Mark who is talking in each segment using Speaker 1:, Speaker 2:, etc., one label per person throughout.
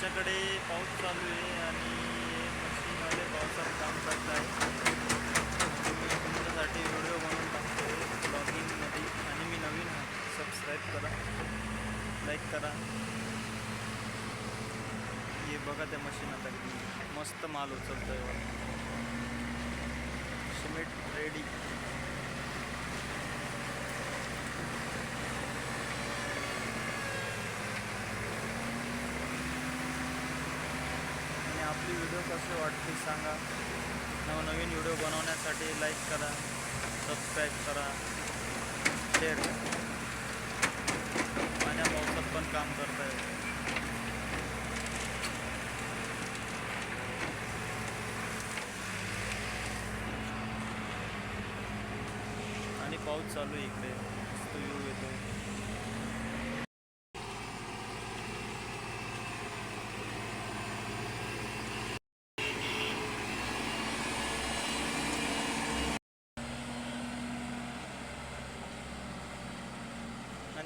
Speaker 1: आमच्याकडे पाऊस चालू आहे आणि मशीनवाले पावसात काम करत आहे मी तुमच्यासाठी व्हिडिओ बनवून टाकतो आहे ब्लॉगिंगमध्ये. आणि मी नवीन आहे. सबस्क्राईब करा. लाईक करा. हे बघा त्या मशीन आता. किती मस्त माल उचलतो आहे सिमेंट रेडी आणि आपली व्हिडिओ कसे वाटते सांगा. नवनवीन व्हिडिओ बनवण्यासाठी लाईक करा सबस्क्राईब करा शेअर करा. पाण्या पावसात पण काम करता येतं आणि पाऊस चालू आहे इकडे. तो येऊ येतो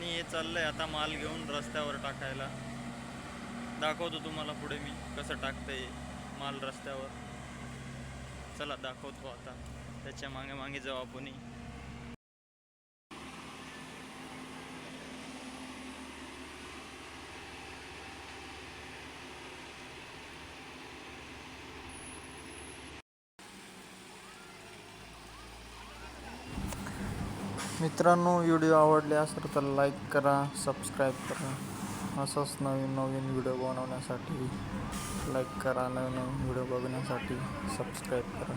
Speaker 1: आणि हे चाललंय आता माल घेऊन रस्त्यावर टाकायला. दाखवतो तुम्हाला पुढे मी कसं टाकतंय माल रस्त्यावर. चला दाखवतो आता. त्याच्यामागे मागे जाऊ आपणही मित्रांनो व्हिडिओ आवडले असेल तर लाईक करा सबस्क्राईब करा. असंच नवीन नवीन व्हिडिओ बनवण्यासाठी लाईक करा नवीन नवीन व्हिडिओ बघण्यासाठी सबस्क्राईब करा.